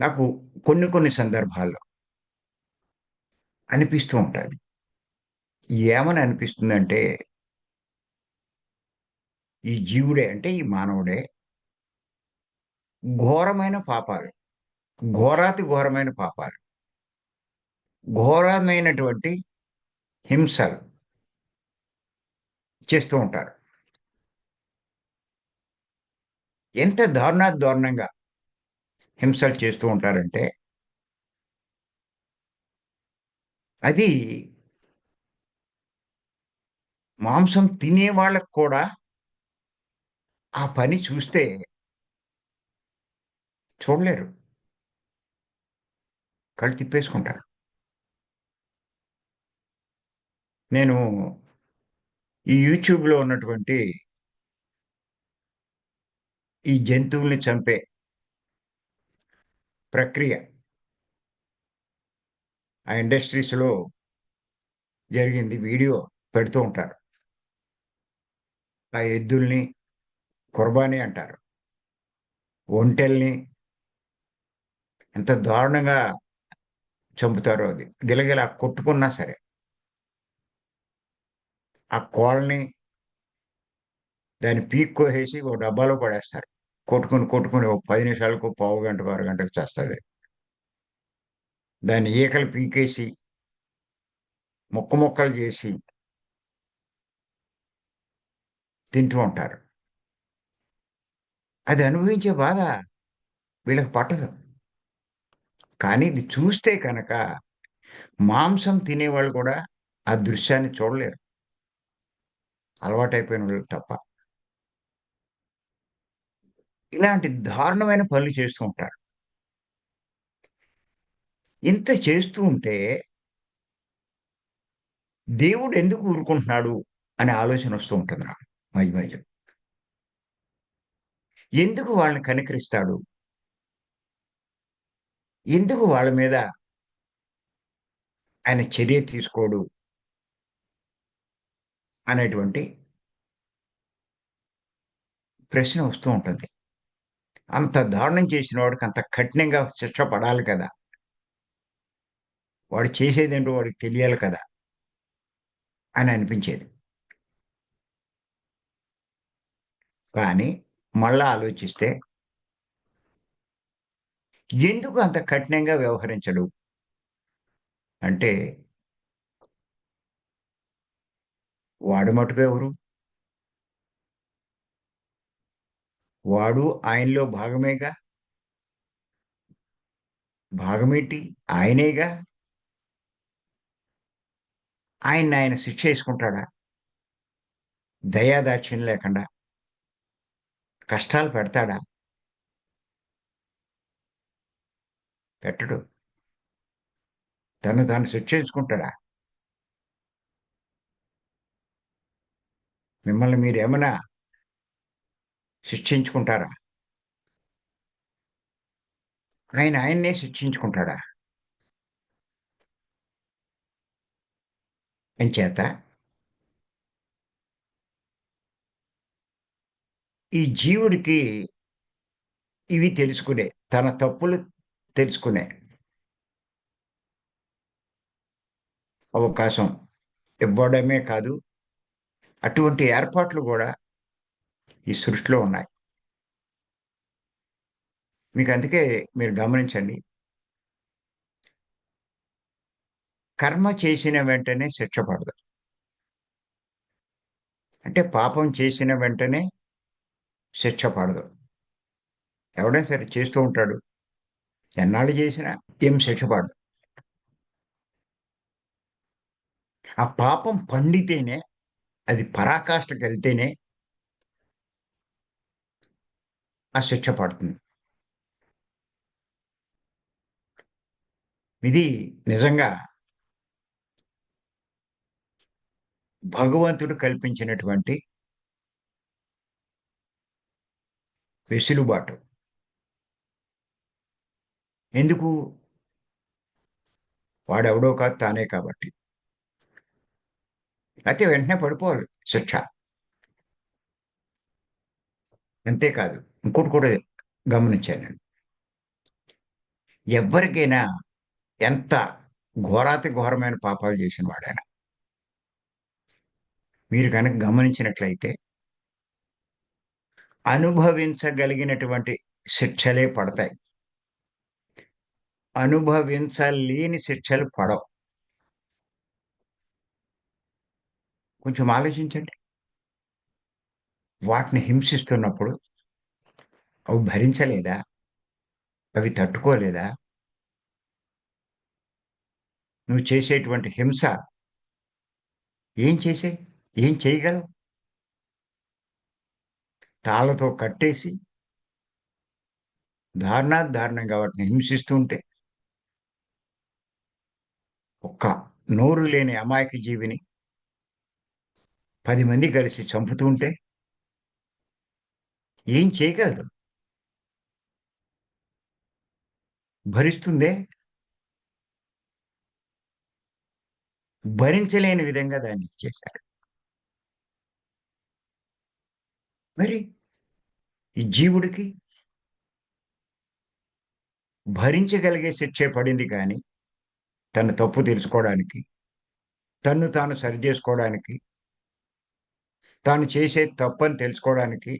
నాకు కొన్ని కొన్ని సందర్భాల్లో అనిపిస్తూ ఉంటుంది ఏమని అనిపిస్తుందంటే ఈ జీవుడే అంటే ఈ మానవుడే ఘోరమైన పాపాలు. ఘోరాతి ఘోరమైన పాపాలు. ఘోరమైనటువంటి హింసలు చేస్తూ ఉంటారు. ఎంత దారుణా దారుణంగా హింసలు చేస్తూ ఉంటారంటే అది మాంసం తినే వాళ్ళకు కూడా ఆ పని చూస్తే చూడలేరు. కళ్ళు తిప్పేసుకుంటారు. నేను ఈ యూట్యూబ్‌లో ఉన్నటువంటి ఈ జంతువుల్ని చంపే ప్రక్రియ ఆ ఇండస్ట్రీస్‌లో జరిగింది వీడియో పెడుతూ ఉంటారు. ఆ ఎద్దుల్ని కుర్బానీ అంటారు. ఒంటెల్ని ఎంత దారుణంగా చంపుతారో అది. గిలగిల కొట్టుకున్నా సరే. ఆ కోళ్ళని దాన్ని పీక్ కోసేసి ఓ డబ్బాలో పడేస్తారు. కొట్టుకొని, కొట్టుకొని ఓ 10 నిమిషాలకో, పావుగంటకో, గంటకు చేస్తుంది దాన్ని ఈకలు పీకేసి ముక్క ముక్కలు చేసి తింటూ ఉంటారు. అది అనుభవించే బాధ వీళ్ళకి పట్టదు. కానీ ఇది చూస్తే కనుక మాంసం తినేవాళ్ళు కూడా ఆ దృశ్యాన్ని చూడలేరు. అలవాటైపోయిన వాళ్ళు తప్ప. ఇలాంటి దారుణమైన పనులు చేస్తూ ఉంటారు. ఇంత చేస్తూ ఉంటే దేవుడు ఎందుకు ఊరుకుంటున్నాడు అనే ఆలోచన వస్తూ ఉంటుంది నాకు మధ్య మధ్య. ఎందుకు వాళ్ళని కనికరిస్తాడు? ఎందుకు వాళ్ళ మీద ఆయన చర్య తీసుకోడు? అనేటువంటి ప్రశ్న వస్తూ ఉంటుంది. అంత దారుణం చేసిన వాడికి అంత కఠినంగా శిక్ష పడాలి కదా! వాడు చేసేదేంటో వాడికి తెలియాలి కదా! అని అనిపించేది. కానీ మళ్ళా ఆలోచిస్తే ఎందుకు అంత కఠినంగా వ్యవహరించడు? అంటే వాడు మటుకు ఎవరు? వాడు ఆయనలో భాగమేగా! భాగమేంటి? ఆయనేగా! ఆయన్ని ఆయన శిక్ష వేసుకుంటాడా దయాదాక్ష్యం లేకుండా? కష్టాలు పెడతాడా? పెట్టడు. తను తాను శిక్షించుకుంటాడా? మిమ్మల్ని మీరేమైనా శిక్షించుకుంటారా? ఆయన ఆయన్నే శిక్షించుకుంటాడా? అంచేత ఈ జీవుడికి ఇవి తెలుసుకునే, తన తప్పులు తెలుసుకునే అవకాశం ఇవ్వడమే కాదు, అటువంటి ఏర్పాట్లు కూడా ఈ సృష్టిలో ఉన్నాయి. మీకు అందుకే మీరు గమనించండి. కర్మ చేసిన వెంటనే శిక్ష పడదు. అంటే పాపం చేసిన వెంటనే శిక్ష పడదు. ఎవడైనా సరే చేస్తూ ఉంటాడు. ఎన్నాళ్ళు చేసినా ఏం శిక్ష పడదు. ఆ పాపం పండితేనే, అది పరాకాష్ఠకెళ్తేనే ఆ శిక్ష పడుతుంది. ఇది నిజంగా భగవంతుడు కల్పించినటువంటి వెసులుబాటు. ఎందుకు? వాడెవడో కాదు తానే కాబట్టి. అయితే వెంటనే పడిపోవాలి శిక్ష. అంతేకాదు ఇంకోటి కూడా గమనించానండి ఎవరికైనా ఎవ్వరికైనా ఎంత ఘోరాతి ఘోరమైన పాపాలు చేసిన వాడైనా మీరు కనుక గమనించినట్లయితే అనుభవించగలిగినటువంటి శిక్షలే పడతాయి. అనుభవించలేని శిక్షలు పడవు. కొంచెం ఆలోచించండి. వాటిని హింసిస్తున్నప్పుడు అవి భరించలేదా? అవి తట్టుకోలేదా? నువ్వు చేసేటువంటి హింస ఏం చేసే? ఏం చేయగలవు? తాళ్ళతో కట్టేసి దారుణా దారుణంగా వాటిని హింసిస్తూ ఉంటే ఒక్క నోరు లేని అమాయక జీవిని పది మంది కలిసి చంపుతుంటే ఏం చేయగలదు? భరిస్తుందే? భరించలేని విధంగా దాన్ని చేశారు. మరి ఈ జీవుడికి భరించగలిగే శిక్షే పడింది కానీ తన తప్పు తెలుసుకోవడానికి తన్ను తాను సరిచేసుకోవడానికి తాను చేసే తప్పని తెలుసుకోవడానికి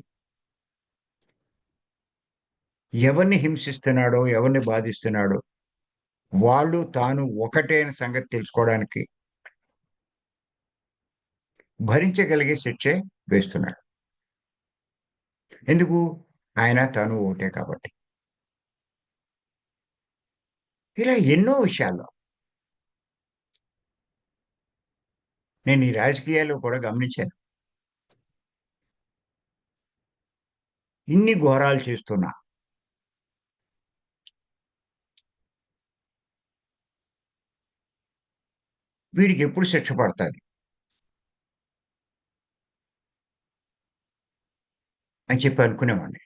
ఎవరిని హింసిస్తున్నాడో ఎవరిని బాధిస్తున్నాడో వాళ్ళు తాను ఒకటే అనే సంగతి తెలుసుకోవడానికి భరించగలిగే శిక్షే వేస్తున్నాడు. ఎందుకు? ఆయన తాను ఒకటే కాబట్టి. ఇలా ఎన్నో విషయాల్లో నేను ఈ రాజకీయాల్లో కూడా గమనించాను. ఇన్ని ఘోరాలు చేస్తున్నా. వీడికి ఎప్పుడు శిక్ష పడుతుంది? అని చెప్పి అనుకునేవాడిని.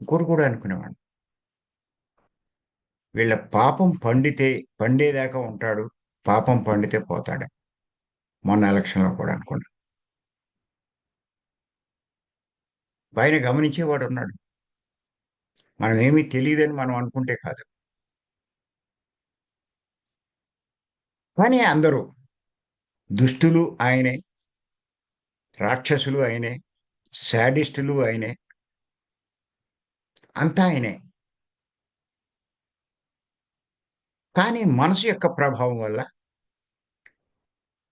ఇంకోటి కూడా అనుకునేవాడిని. వీళ్ళ పాపం పండితే పండేదాకా ఉంటాడు పాపం పండితే పోతాడు. మొన్న ఎలక్షన్లో కూడా అనుకున్నా. పైన గమనించేవాడు ఉన్నాడు. మనం ఏమీ తెలియదని మనం అనుకుంటే కాదు. కానీ అందరూ దుష్టులు ఆయనే రాక్షసులు ఆయనే శాడిస్టులు ఆయనే అంతా ఆయనే. కానీ మనసు యొక్క ప్రభావం వల్ల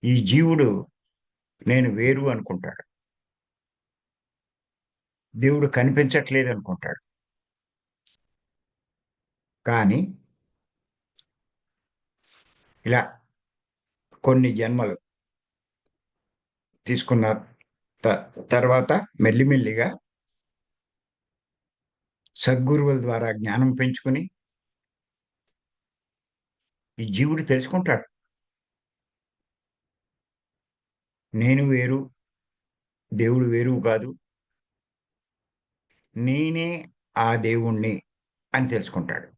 ఈ జీవుడు నేను వేరు అనుకుంటాడు. దేవుడు కనిపించట్లేదు అనుకుంటాడు. కానీ ఇలా కొన్ని జన్మలు తీసుకున్న తర్వాత మెల్లిమెల్లిగా సద్గురువుల ద్వారా జ్ఞానం పెంచుకుని ఈ జీవుడు తెలుసుకుంటాడు. నేను వేరు దేవుడు వేరు కాదు. నేనే ఆ దేవుణ్ణి అని తెలుసుకుంటాడు.